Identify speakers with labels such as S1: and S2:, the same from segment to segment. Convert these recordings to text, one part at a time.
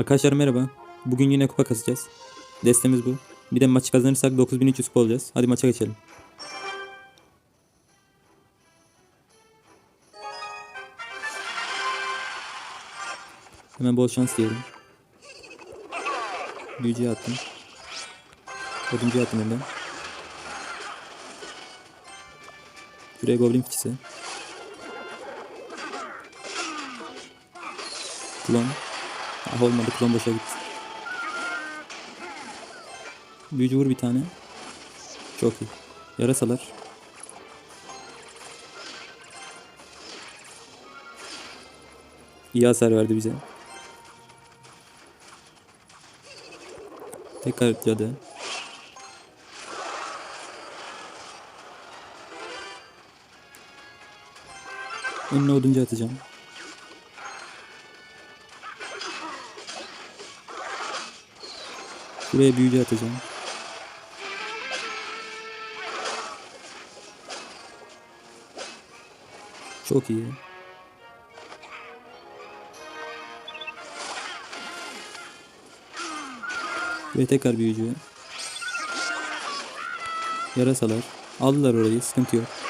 S1: Arkadaşlar merhaba. Bugün yine kupa kasacağız. Destemiz bu. Bir de maçı kazanırsak 9300 kupa olacağız. Hadi maça geçelim. Hemen bol şans diyelim. Büyücüye attım. Oduncuya attım hemen. Şuraya goblin fıçısı. Klon. Ah olmadı klon boşa gitti. Büyücü vur bir tane. Çok iyi. Yarasalar. İyi hasar verdi bize. Tekrar cadı. Önüne oduncu atacağım. Buraya büyücü atacağım. Çok iyi. Ve tekrar büyücü. Yarasalar. Aldılar orayı. Sıkıntı yok.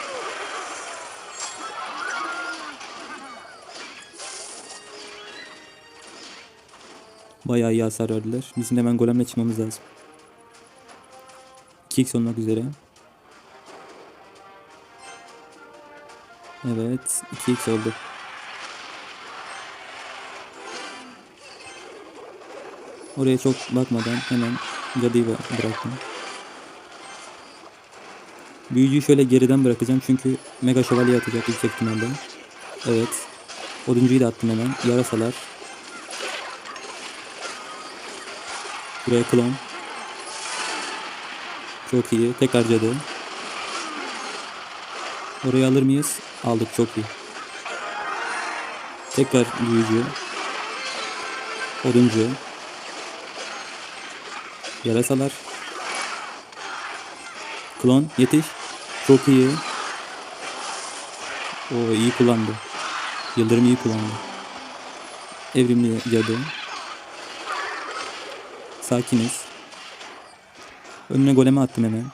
S1: Bayağı iyi hasar verdiler. Bizim de hemen golemle çıkmamız lazım. 2x olmak üzere. Evet. 2x oldu. Oraya çok bakmadan hemen cadıyı bı- bıraktım. Büyücüyü şöyle geriden bırakacağım çünkü mega şövalye atacak yüksek ihtimalle. Evet. Oduncuyu da attım hemen. Yarasalar. Buraya klon. Çok iyi. Tekrar cadı. Orayı alır mıyız? Aldık çok iyi. Tekrar büyücü. Oduncu. Yarasalar. Klon yetiş. Çok iyi. O iyi kullandı. Yıldırım iyi kullandı. Evrimli cadı. Sakiniz. Önüne goleme attım hemen.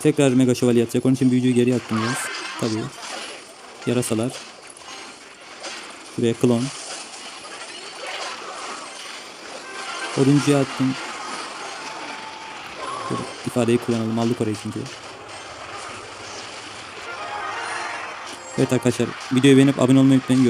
S1: Tekrar mega şövalye atacak. Onun için büyücüyü geri attım biraz. Tabii. Yarasalar. Buraya klon. Oduncuya attım. Dur, ifadeyi kullanalım. Aldık orayı çünkü. Evet arkadaşlar. Videoyu beğenip abone olmayı unutmayın. Görüşürüz.